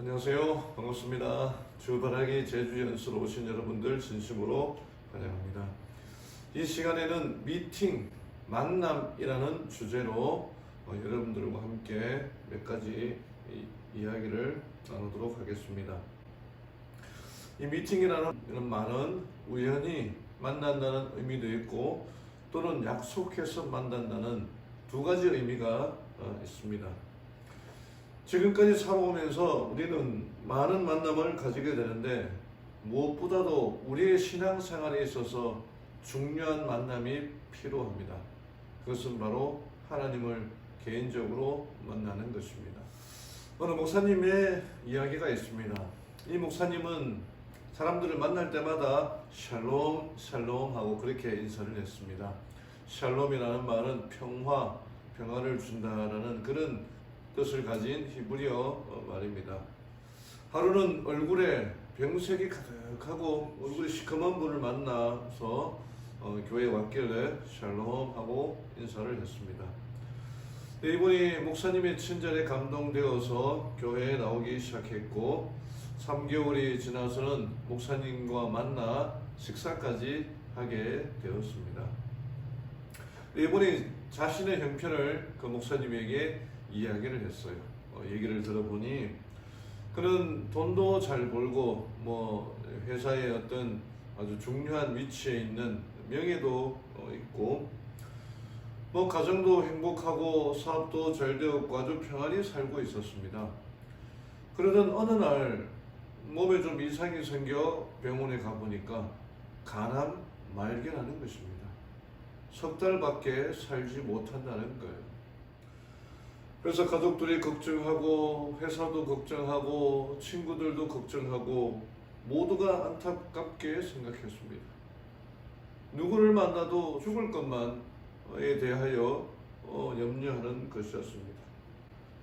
안녕하세요. 반갑습니다. 주바라기 제주 연수로 오신 여러분들 진심으로 환영합니다. 이 시간에는 미팅, 만남이라는 주제로 어, 여러분들과 함께 몇 가지 이, 이야기를 나누도록 하겠습니다. 이 미팅이라는 말은 우연히 만난다는 의미도 있고 또는 약속해서 만난다는 두 가지 의미가 어, 있습니다. 지금까지 살아오면서 우리는 많은 만남을 가지게 되는데 무엇보다도 우리의 신앙생활에 있어서 중요한 만남이 필요합니다. 그것은 바로 하나님을 개인적으로 만나는 것입니다. 어느 목사님의 이야기가 있습니다. 이 목사님은 사람들을 만날 때마다 샬롬, 샬롬 하고 그렇게 인사를 했습니다. 샬롬이라는 말은 평화, 평화를 준다라는 그런 뜻을 가진 히브리어 어, 말입니다. 하루는 얼굴에 병색이 가득하고 얼굴이 시커먼 분을 만나서 어, 교회에 왔길래 샬롬 하고 인사를 했습니다. 네, 이분이 목사님의 친절에 감동되어서 교회에 나오기 시작했고 3개월이 지나서는 목사님과 만나 식사까지 하게 되었습니다. 네, 이분이 자신의 형편을 그 목사님에게 이야기를 했어요. 어, 얘기를 들어보니 그는 돈도 잘 벌고 뭐 회사의 어떤 아주 중요한 위치에 있는 명예도 어, 있고 뭐 가정도 행복하고 사업도 잘 되었고 아주 평안히 살고 있었습니다. 그러던 어느 날 몸에 좀 이상이 생겨 병원에 가보니까 간암 말견하는 것입니다. 석 달밖에 살지 못한다는 거예요. 그래서 가족들이 걱정하고 회사도 걱정하고 친구들도 걱정하고 모두가 안타깝게 생각했습니다. 누구를 만나도 죽을 것만에 대하여 어, 염려하는 것이었습니다.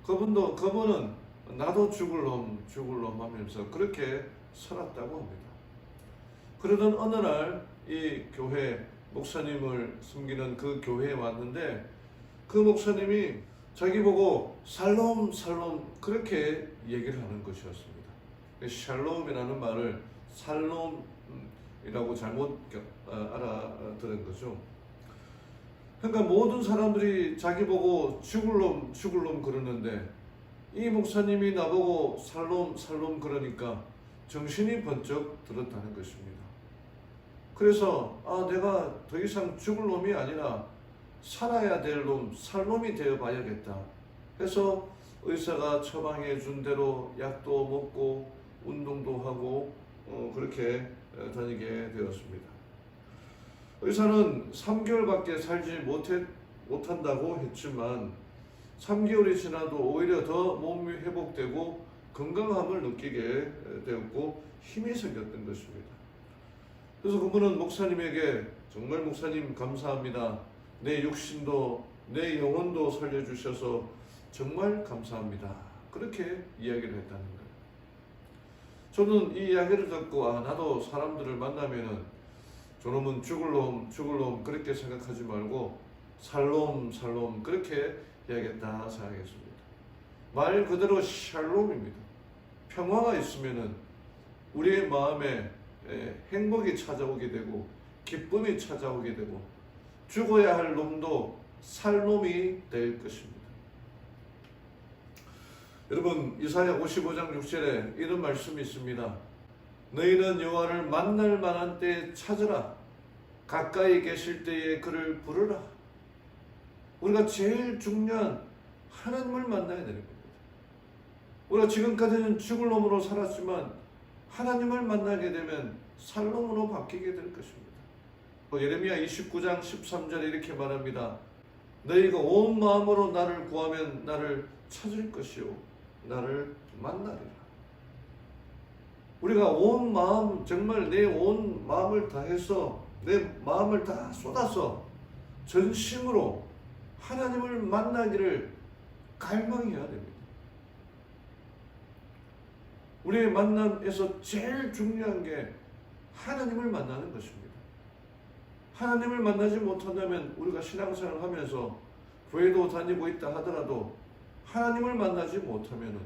그분도 그분은 나도 죽을 놈 죽을 놈 하면서 그렇게 살았다고 합니다. 그러던 어느 날 이 교회 목사님을 섬기는 그 교회에 왔는데 그 목사님이 자기 보고 살롬 살롬 그렇게 얘기를 하는 것이었습니다. 샬롬이라는 말을 살롬이라고 잘못 어, 알아들은 거죠. 그러니까 모든 사람들이 자기 보고 죽을 놈 죽을 놈 그러는데 이 목사님이 나보고 살롬 살롬 그러니까 정신이 번쩍 들었다는 것입니다. 그래서 아 내가 더 이상 죽을 놈이 아니라 살아야 될 놈, 살 놈이 되어 봐야겠다. 그래서 의사가 처방해 준 대로 약도 먹고 운동도 하고 어, 그렇게 어, 다니게 되었습니다. 의사는 3개월밖에 살지 못해, 못한다고 했지만 3개월이 지나도 오히려 더 몸이 회복되고 건강함을 느끼게 되었고 힘이 생겼던 것입니다. 그래서 그분은 목사님에게 정말 목사님 감사합니다. 내 육신도 내 영혼도 살려주셔서 정말 감사합니다. 그렇게 이야기를 했다는 거예요. 저는 이 이야기를 듣고 아 나도 사람들을 만나면은 저놈은 죽을 놈 죽을 놈 그렇게 생각하지 말고 살놈 살놈 그렇게 해야겠다 생각했습니다. 말 그대로 샬롬입니다. 평화가 있으면은 우리의 마음에 행복이 찾아오게 되고 기쁨이 찾아오게 되고 죽어야 할 놈도 살 놈이 될 것입니다. 여러분 이사야 55장 6절에 이런 말씀이 있습니다. 너희는 여호와를 만날 만한 때 찾으라. 가까이 계실 때에 그를 부르라. 우리가 제일 중요한 하나님을 만나야 되는 겁니다. 우리가 지금까지는 죽을 놈으로 살았지만 하나님을 만나게 되면 살 놈으로 바뀌게 될 것입니다. 또 예레미야 29장 13절에 이렇게 말합니다. 너희가 온 마음으로 나를 구하면 나를 찾을 것이요 나를 만나리라. 우리가 온 마음 정말 내 온 마음을 다해서 내 마음을 다 쏟아서 전심으로 하나님을 만나기를 갈망해야 됩니다. 우리의 만남에서 제일 중요한 게 하나님을 만나는 것입니다. 하나님을 만나지 못한다면 우리가 신앙생활을 하면서 교회도 다니고 있다 하더라도 하나님을 만나지 못하면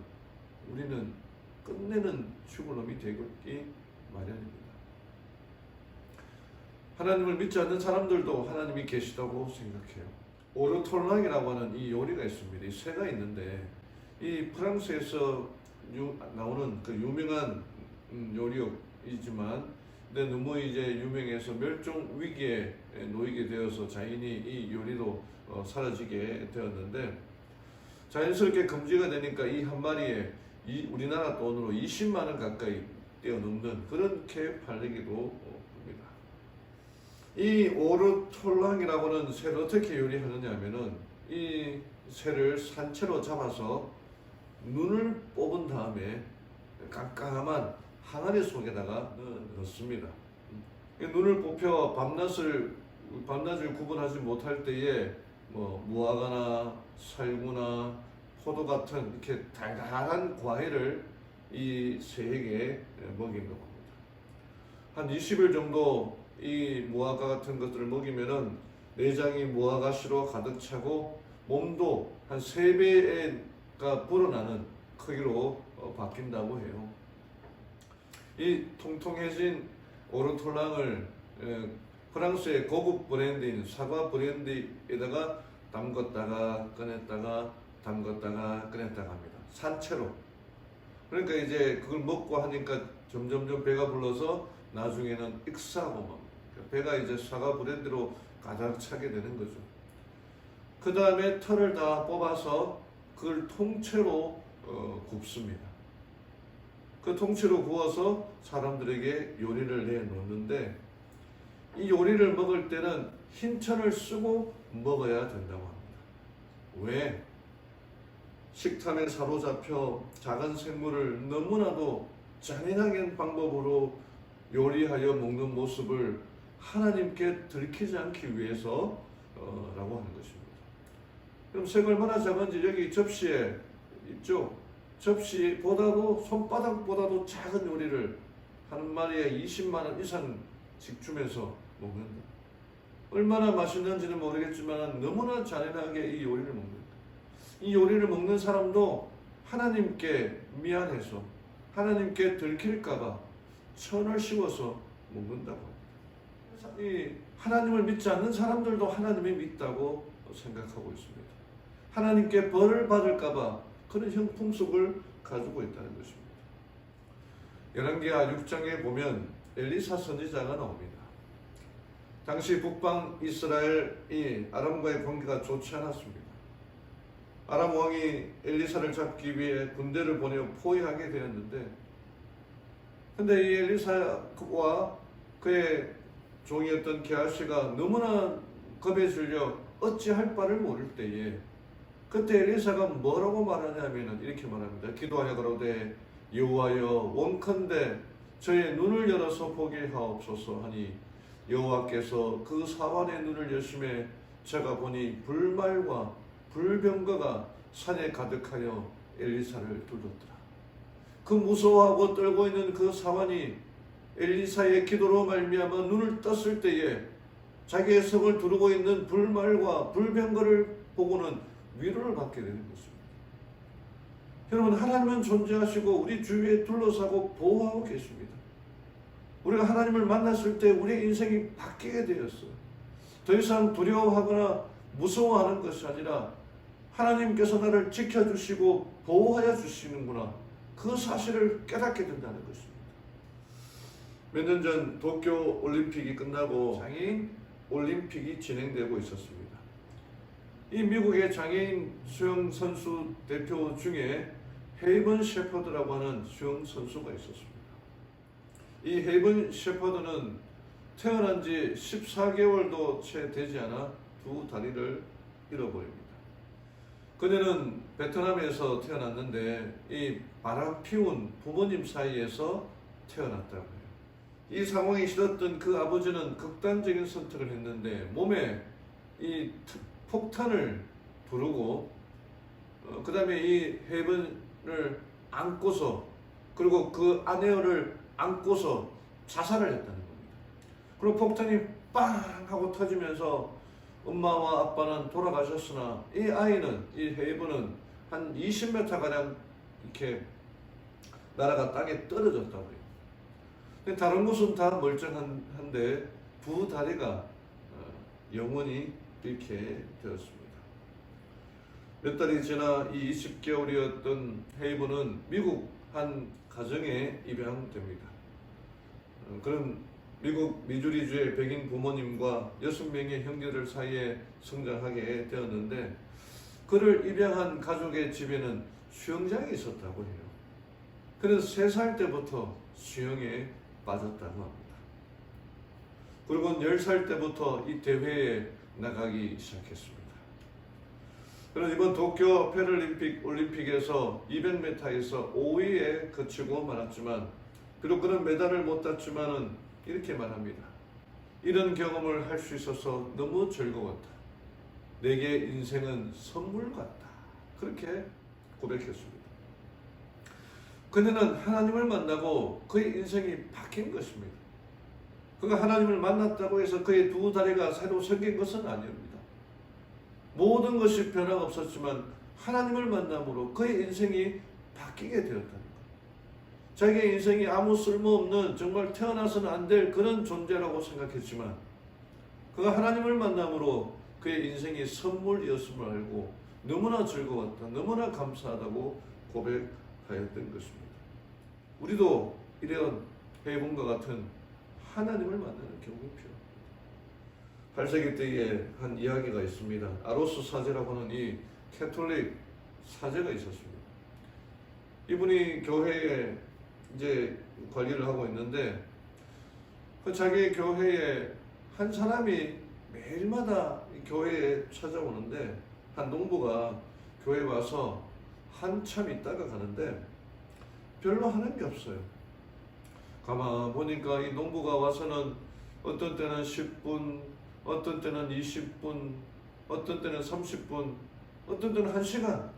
우리는 끝내는 죽을놈이 되기 마련입니다. 하나님을 믿지 않는 사람들도 하나님이 계시다고 생각해요. 오르톨랑이라고 하는 이 요리가 있습니다. 이 새가 있는데 이 프랑스에서 유- 나오는 그 유명한 음, 요리이지만 근데 너무 이제 유명해서 멸종 위기에 놓이게 되어서 자연히 이 요리도 어, 사라지게 되었는데 자연스럽게 금지가 되니까 이 한 마리에 이 우리나라 돈으로 20만 원 가까이 뛰어넘는 그렇게 팔리기도 합니다. 이 오르톨랑이라고는 새를 어떻게 요리하느냐 하면은 이 새를 산채로 잡아서 눈을 뽑은 다음에 깜깜한 항아리 속에다가 넣- 넣습니다. 이 눈을 뽑혀 밤낮을 밤낮을 구분하지 못할 때에 뭐 무화과나 살구나 포도 같은 이렇게 달달한 과일을 이 새에게 먹인 겁니다. 한 20일 정도 이 무화과 같은 것들을 먹이면은 내장이 무화과씨로 가득 차고 몸도 한 3배가 불어나는 크기로 어, 바뀐다고 해요. 이 통통해진 오르톨랑을 에, 프랑스의 고급 브랜드인 사과 브랜드에다가 담갔다가 꺼냈다가 담갔다가 꺼냈다가 합니다. 산채로. 그러니까 이제 그걸 먹고 하니까 점점점 배가 불러서 나중에는 익사하고 막 배가 이제 사과 브랜드로 가득 차게 되는 거죠. 그 다음에 털을 다 뽑아서 그걸 통째로 어, 굽습니다. 그 통째로 구워서 사람들에게 요리를 내놓는데 이 요리를 먹을 때는 흰천을 쓰고 먹어야 된다고 합니다. 왜? 식탐에 사로잡혀 작은 생물을 너무나도 잔인하게 방법으로 요리하여 먹는 모습을 하나님께 들키지 않기 위해서 어, 라고 하는 것입니다. 그럼 새가 얼마나 작은지 여기 접시에 있죠? 접시보다도 손바닥보다도 작은 요리를 한 마리에 20만 원 이상 직주면서 먹는다. 얼마나 맛있는지는 모르겠지만 너무나 잔인하게 이 요리를 먹는다. 이 요리를 먹는 사람도 하나님께 미안해서 하나님께 들킬까봐 천을 씌워서 먹는다고. 이 하나님을 믿지 않는 사람들도 하나님을 믿다고 생각하고 있습니다. 하나님께 벌을 받을까봐 그런 형풍속을 가지고 있다는 것입니다. 열왕기하 6장에 보면 엘리사 선지자가 나옵니다. 당시 북방 이스라엘이 아람과의 관계가 좋지 않았습니다. 아람 왕이 엘리사를 잡기 위해 군대를 보내어 포위하게 되었는데, 근데 이 엘리사와 그의 종이었던 게하시가 너무나 겁에 질려 어찌할 바를 모를 때에 그때 엘리사가 뭐라고 말하냐면은 이렇게 말합니다. 기도하여 그러되 여호와여 원컨대 저의 눈을 열어서 보게 하옵소서 하니 여호와께서 그 사환의 눈을 여심해 제가 보니 불말과 불병거가 산에 가득하여 엘리사를 둘렀더라. 그 무서워하고 떨고 있는 그 사환이 엘리사의 기도로 말미암아 눈을 떴을 때에 자기의 성을 두르고 있는 불말과 불병거를 보고는 위로를 받게 되는 것입니다. 여러분 하나님은 존재하시고 우리 주위에 둘러싸고 보호하고 계십니다. 우리가 하나님을 만났을 때 우리의 인생이 바뀌게 되었어요. 더 이상 두려워하거나 무서워하는 것이 아니라 하나님께서 나를 지켜주시고 보호하여 주시는구나. 그 사실을 깨닫게 된다는 것입니다. 몇 년 전 도쿄 올림픽이 끝나고 장애인 올림픽이 진행되고 있었습니다. 이 미국의 장애인 수영 선수 대표 중에 헤이븐 셰퍼드라고 하는 수영 선수가 있었습니다. 이 헤이븐 셰퍼드는 태어난 지 14개월도 채 되지 않아 두 다리를 잃어버립니다. 그녀는 베트남에서 태어났는데 이 바람 피운 부모님 사이에서 태어났다고 해요. 이 상황이 싫었던 그 아버지는 극단적인 선택을 했는데 몸에 이 폭탄을 두르고 어, 그 다음에 이 헤븐을 안고서 그리고 그 아내를 안고서 자살을 했다는 겁니다. 그리고 폭탄이 빵 하고 터지면서 엄마와 아빠는 돌아가셨으나 이 아이는 이 헤이브는 한 20m 가량 이렇게 나라가 땅에 떨어졌다고 해요. 근데 다른 곳은 다 멀쩡한데 두 다리가 어, 영원히 잃게 되었습니다. 몇 달이 지나 이 20개월이었던 헤이브는 미국 한 가정에 입양됩니다. 어, 그런 미국 미주리주의 백인 부모님과 여섯 명의 형제들 사이에 성장하게 되었는데 그를 입양한 가족의 집에는 수영장이 있었다고 해요. 그래서 세살 때부터 수영에 빠졌다고 합니다. 그리고 10살 때부터 이 대회에 나가기 시작했습니다. 그래서 이번 도쿄 패럴림픽 올림픽에서 200m에서 5위에 그치고 말았지만 비록 그런 메달을 못 땄지만은 이렇게 말합니다. 이런 경험을 할 수 있어서 너무 즐거웠다. 내게 인생은 선물 같다. 그렇게 고백했습니다. 그녀는 하나님을 만나고 그의 인생이 바뀐 것입니다. 그가 하나님을 만났다고 해서 그의 두 다리가 새로 생긴 것은 아닙니다. 모든 것이 변화없었지만 하나님을 만남으로 그의 인생이 바뀌게 되었다는 것. 자기의 인생이 아무 쓸모없는 정말 태어나서는 안 될 그런 존재라고 생각했지만 그가 하나님을 만남으로 그의 인생이 선물이었음을 알고 너무나 즐거웠다, 너무나 감사하다고 고백하였던 것입니다. 우리도 이런 해본과 같은 하나님을 만나는 필요합니다. 8세기 때에 한 이야기가 있습니다. 아로스 사제라고 하는 이 캐톨릭 사제가 있었습니다. 이분이 교회에 이제 관리를 하고 있는데 그 자기 교회에 한 사람이 매일마다 이 교회에 찾아오는데 한 농부가 교회에 와서 한참 있다가 가는데 별로 하는 게 없어요. 가만 보니까 이 농부가 와서는 어떤 때는 10분, 어떤 때는 20분, 어떤 때는 30분, 어떤 때는 1시간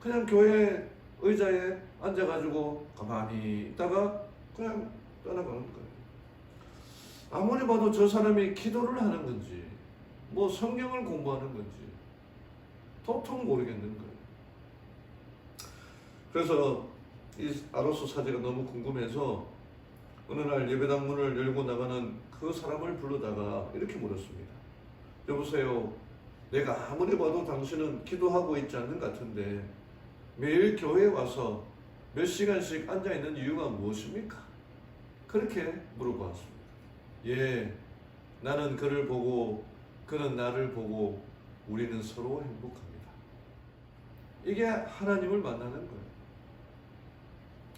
그냥 교회 의자에 앉아가지고 가만히 있다가 그냥 떠나가는 거예요. 아무리 봐도 저 사람이 기도를 하는 건지, 뭐 성경을 공부하는 건지, 도통 모르겠는 거예요. 그래서 이 아로스 사제가 너무 궁금해서 어느 날 예배당 문을 열고 나가는 그 사람을 불러다가 이렇게 물었습니다. 여보세요. 내가 아무리 봐도 당신은 기도하고 있지 않는 것 같은데 매일 교회에 와서 몇 시간씩 앉아 있는 이유가 무엇입니까? 그렇게 물어보았습니다. 예, 나는 그를 보고 그는 나를 보고 우리는 서로 행복합니다. 이게 하나님을 만나는 거예요.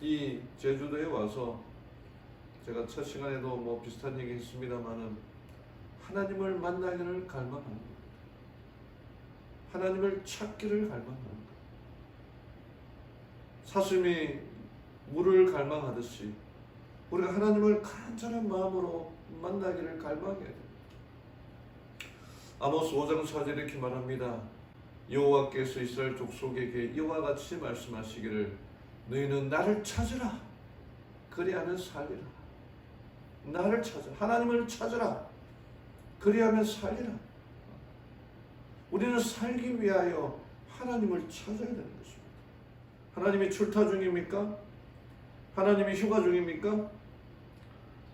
이 제주도에 와서 제가 첫 시간에도 뭐 비슷한 얘기 했습니다만은 하나님을 만나기를 갈망하는 겁니다. 하나님을 찾기를 갈망하는 거예요. 사슴이 물을 갈망하듯이 우리가 하나님을 간절한 마음으로 만나기를 갈망해야 됩니다. 아모스 5장 4절에 이렇게 말합니다. 여호와께서 이스라엘 족속에게 이와 같이 말씀하시기를 너희는 나를 찾으라 그리 하면 살리라 나를 찾아 하나님을 찾으라 그리하면 살리라 우리는 살기 위하여 하나님을 찾아야 되는 것입니다 하나님이 출타 중입니까? 하나님이 휴가 중입니까?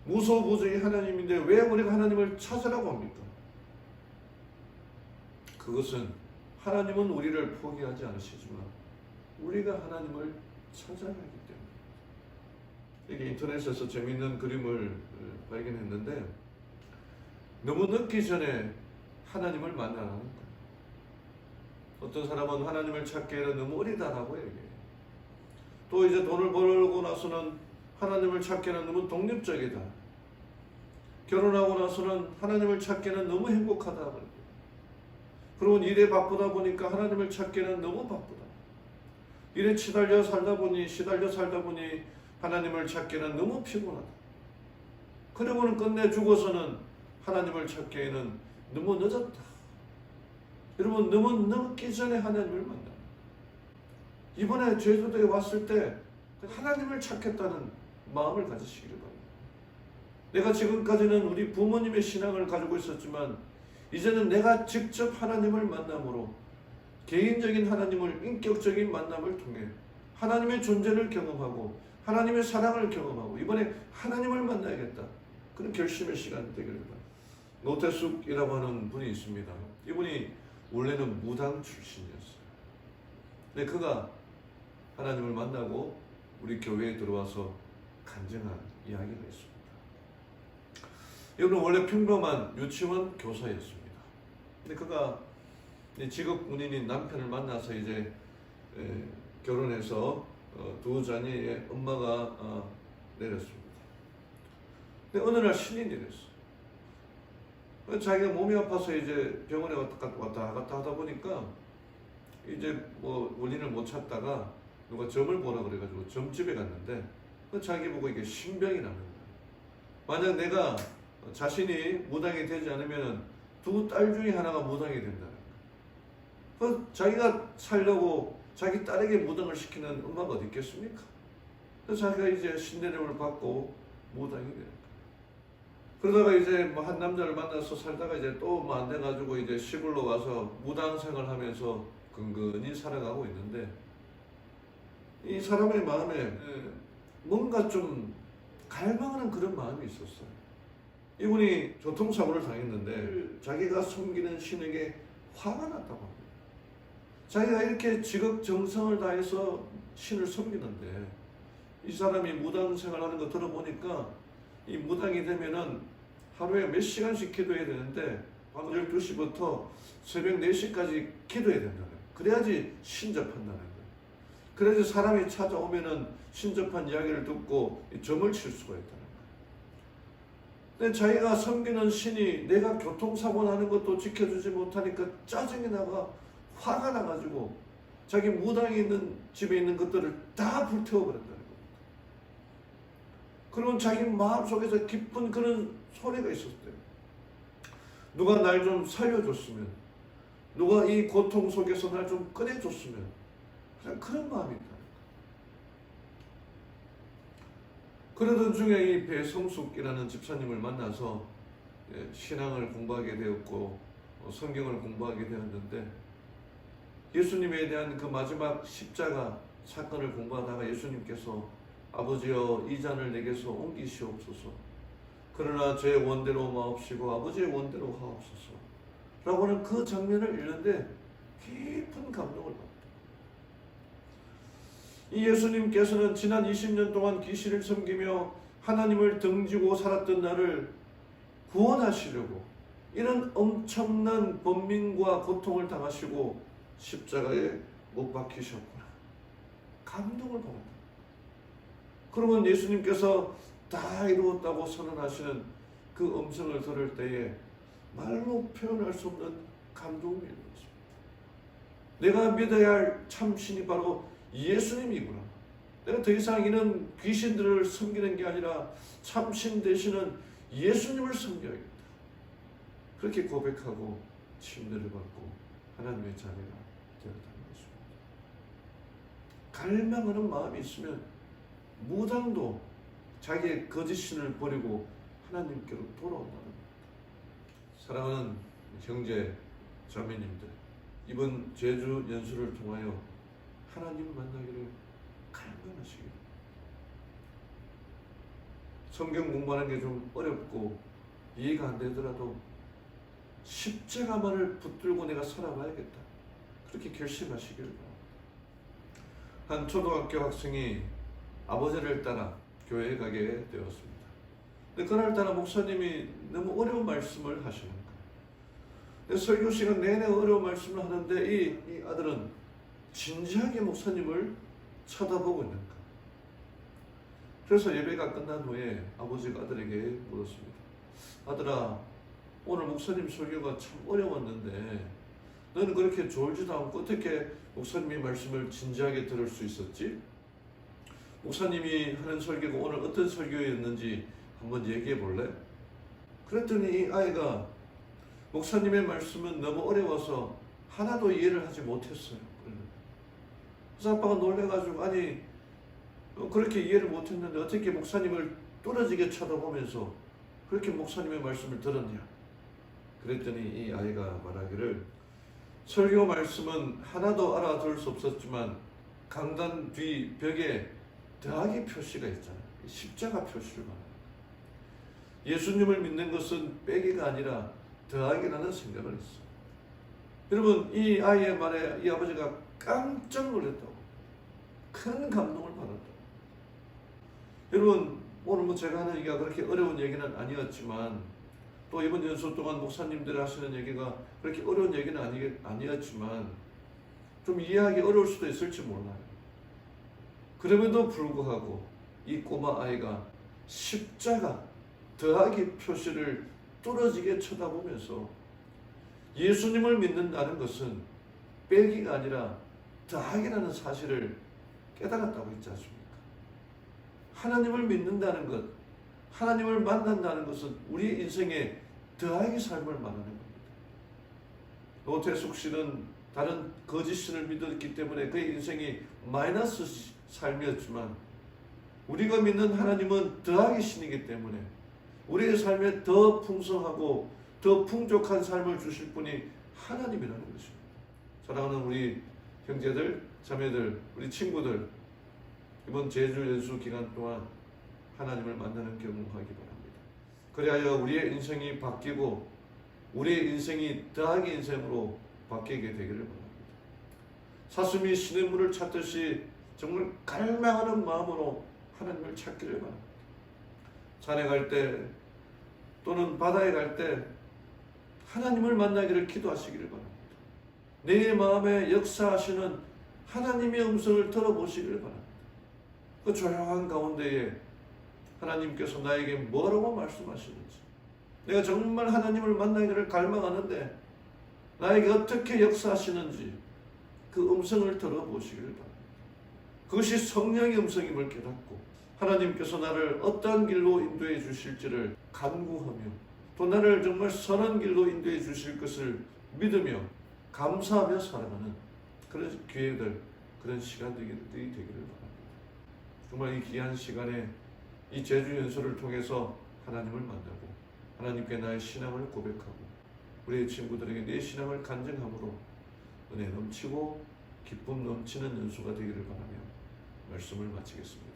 무소부정이 하나님인데 왜 우리가 하나님을 찾으라고 합니까? 그것은 하나님은 우리를 포기하지 않으시지만 우리가 하나님을 찾아야 하기 때문에 이게 인터넷에서 재밌는 그림을 어, 발견했는데 너무 늦기 전에 하나님을 만나라는 거예요. 어떤 사람은 하나님을 찾기에는 너무 어리다라고 얘기해요. 또 이제 돈을 벌고 나서는 하나님을 찾기에는 너무 독립적이다. 결혼하고 나서는 하나님을 찾기에는 너무 행복하다. 그리고 일에 바쁘다 보니까 하나님을 찾기에는 너무 바쁘다. 일에 치달려 살다 보니 시달려 살다 보니 하나님을 찾기에는 너무 피곤하다. 그리고는 끝내 죽어서는 하나님을 찾기에는 너무 늦었다. 여러분 너무 늦기 전에 하나님을 만나. 이번에 제주도에 왔을 때 하나님을 찾겠다는 마음을 가지시기를 바랍니다. 내가 지금까지는 우리 부모님의 신앙을 가지고 있었지만 이제는 내가 직접 하나님을 만남으로 개인적인 하나님을 인격적인 만남을 통해 하나님의 존재를 경험하고 하나님의 사랑을 경험하고 이번에 하나님을 만나야겠다. 그런 결심의 되기를 바랍니다. 노태숙이라고 하는 분이 있습니다. 이분이 원래는 무당 출신이었어요. 근데 그가 하나님을 만나고 우리 교회에 들어와서 간증한 이야기가 있습니다. 이분은 원래 평범한 유치원 교사였습니다. 근데 그가 직업 군인인 남편을 만나서 이제 에, 결혼해서 어, 두 자녀의 엄마가 어, 내렸습니다. 근데 어느 날 신이 내렸어. 자기가 몸이 아파서 이제 병원에 왔다 왔다 갔다 하다 보니까 이제 뭐 원인을 못 찾다가 누가 점을 보라 그래가지고 점집에 갔는데 그 자기 보고 이게 신병이 나는 거야. 만약 내가 자신이 무당이 되지 않으면 두 딸 중에 하나가 무당이 된다는. 그 자기가 살려고 자기 딸에게 무당을 시키는 엄마가 어디 있겠습니까? 그래서 자기가 이제 신내림을 받고 무당이 거야. 그러다가 이제 뭐 한 남자를 만나서 살다가 이제 또 뭐 안 돼가지고 이제 시골로 와서 무당 생활 하면서 근근히 살아가고 있는데 이 사람의 마음에 예, 뭔가 좀 갈망하는 그런 마음이 있었어요. 이분이 교통사고를 당했는데 자기가 섬기는 신에게 화가 났다고 합니다. 자기가 이렇게 직업 정성을 다해서 신을 섬기는데 이 사람이 무당 생활하는 거 들어보니까 이 무당이 되면은 하루에 몇 시간씩 기도해야 되는데 밤 12시부터 새벽 4시까지 기도해야 된다는 거예요. 그래야지 신접한다는 거예요. 그래야지 사람이 찾아오면은 신접한 이야기를 듣고 이 점을 칠 수가 있다는 거예요. 근데 자기가 섬기는 신이 내가 교통사고 나는 것도 지켜주지 못하니까 짜증이 나가 화가 나가지고 자기 무당이 있는 집에 있는 것들을 다 불태워버린다는 거예요. 그러면 자기 마음속에서 깊은 그런 소리가 있었대요. 누가 날 좀 살려줬으면, 누가 이 고통 속에서 날 좀 꺼내줬으면, 그냥 그런 마음이 있다. 그러던 중에 이 배성숙이라는 집사님을 만나서 예, 신앙을 공부하게 되었고 어, 성경을 공부하게 되었는데 예수님에 대한 그 마지막 십자가 사건을 공부하다가 예수님께서 아버지여 이 잔을 내게서 옮기시옵소서. 그러나 제 원대로 마옵시고 아버지의 원대로 하옵소서. 라고 하는 그 장면을 읽는데 깊은 감동을 받았다. 이 예수님께서는 지난 20년 동안 귀신을 섬기며 하나님을 등지고 살았던 나를 구원하시려고 이런 엄청난 번민과 고통을 당하시고 십자가에 못 박히셨구나. 감동을 받았다. 그러면 예수님께서 다 이루었다고 선언하시는 그 음성을 들을 때에 말로 표현할 수 없는 감동이 있는 것입니다. 내가 믿어야 할 참신이 바로 예수님이구나. 내가 더 이상 이는 귀신들을 섬기는 게 아니라 참신 되시는 예수님을 섬겨야겠다. 그렇게 고백하고 침례를 받고 하나님의 자녀가 되었다는 것입니다. 갈망하는 마음이 있으면 무당도 자기의 거짓신을 버리고 하나님께로 돌아온다는 겁니다. 사랑하는 형제 자매님들, 이번 제주 연수를 통하여 하나님 만나기를 갈망하시기를. 성경 공부하는 게 좀 어렵고 이해가 안 되더라도 십자가만을 붙들고 내가 살아봐야겠다. 그렇게 결심하시기를 바랍니다. 한 초등학교 학생이 아버지를 따라 교회에 가게 되었습니다. 근데 그날따라 목사님이 너무 어려운 말씀을 하시는 거예요. 설교 시간 내내 어려운 말씀을 하는데 이, 이 아들은 진지하게 목사님을 쳐다보고 있는 거예요. 그래서 예배가 끝난 후에 아버지가 아들에게 물었습니다. 아들아, 오늘 목사님 설교가 참 어려웠는데 너는 그렇게 졸지도 않고 어떻게 목사님의 말씀을 진지하게 들을 수 있었지? 목사님이 하는 설교가 오늘 어떤 설교였는지 한번 얘기해 볼래? 그랬더니 이 아이가 목사님의 말씀은 너무 어려워서 하나도 이해를 하지 못했어요. 그래서 아빠가 놀래가지고 아니 어, 그렇게 이해를 못했는데 어떻게 목사님을 뚫어지게 쳐다보면서 그렇게 목사님의 말씀을 들었냐? 그랬더니 이 아이가 말하기를 설교 말씀은 하나도 알아들을 수 없었지만 강단 뒤 벽에 더하기 표시가 있잖아요. 십자가 표시를. 예수님을 믿는 것은 빼기가 아니라 더하기라는 생각을 했어. 여러분 이 아이의 말에 이 아버지가 깜짝 놀랐다고. 큰 감동을 받았다고. 여러분 오늘 뭐 제가 하는 얘기가 그렇게 어려운 얘기는 아니었지만 또 이번 연수 동안 목사님들이 하시는 얘기가 그렇게 어려운 얘기는 아니, 아니었지만 좀 이해하기 어려울 수도 있을지 몰라요. 그럼에도 불구하고 이 꼬마 아이가 십자가 더하기 표시를 뚫어지게 쳐다보면서 예수님을 믿는다는 것은 빼기가 아니라 더하기라는 사실을 깨달았다고 했지 않습니까? 하나님을 믿는다는 것, 하나님을 만난다는 것은 우리 인생의 더하기 삶을 말하는 겁니다. 노태숙 씨는 다른 거짓 신을 믿었기 때문에 그의 인생이 마이너스 시- 삶이었지만 우리가 믿는 하나님은 더하기 신이기 때문에 우리의 삶에 더 풍성하고 더 풍족한 삶을 주실 분이 하나님이라는 것입니다. 사랑하는 우리 형제들, 자매들, 우리 친구들 이번 제주 연수 기간 동안 하나님을 만나는 경험하기 바랍니다. 그리하여 우리의 인생이 바뀌고 우리의 인생이 더하기 인생으로 바뀌게 되기를 바랍니다. 사슴이 신의 문을 찾듯이 정말 갈망하는 마음으로 하나님을 찾기를 바랍니다. 산에 갈 때 또는 바다에 갈 때 하나님을 만나기를 기도하시기를 바랍니다. 내 마음에 역사하시는 하나님의 음성을 들어보시기를 바랍니다. 그 조용한 가운데에 하나님께서 나에게 뭐라고 말씀하시는지 내가 정말 하나님을 만나기를 갈망하는데 나에게 어떻게 역사하시는지 그 음성을 들어보시기를 바랍니다. 그것이 성령의 음성임을 깨닫고 하나님께서 나를 어떠한 길로 인도해 주실지를 간구하며 또 나를 정말 선한 길로 인도해 주실 것을 믿으며 감사하며 살아가는 그런 기회들, 그런 시간들이 되기를 바랍니다. 정말 이 귀한 시간에 이 제주 연설을 통해서 하나님을 만나고 하나님께 나의 신앙을 고백하고 우리의 친구들에게 내 신앙을 간증함으로 은혜 넘치고 기쁨 넘치는 연수가 되기를 바라며 말씀을 마치겠습니다.